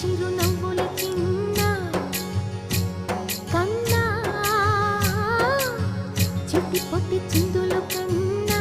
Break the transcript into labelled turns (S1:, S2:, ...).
S1: చిరునవ్వుల కింద కన్నా చెట్టి పొట్టి చిందులు కన్నా.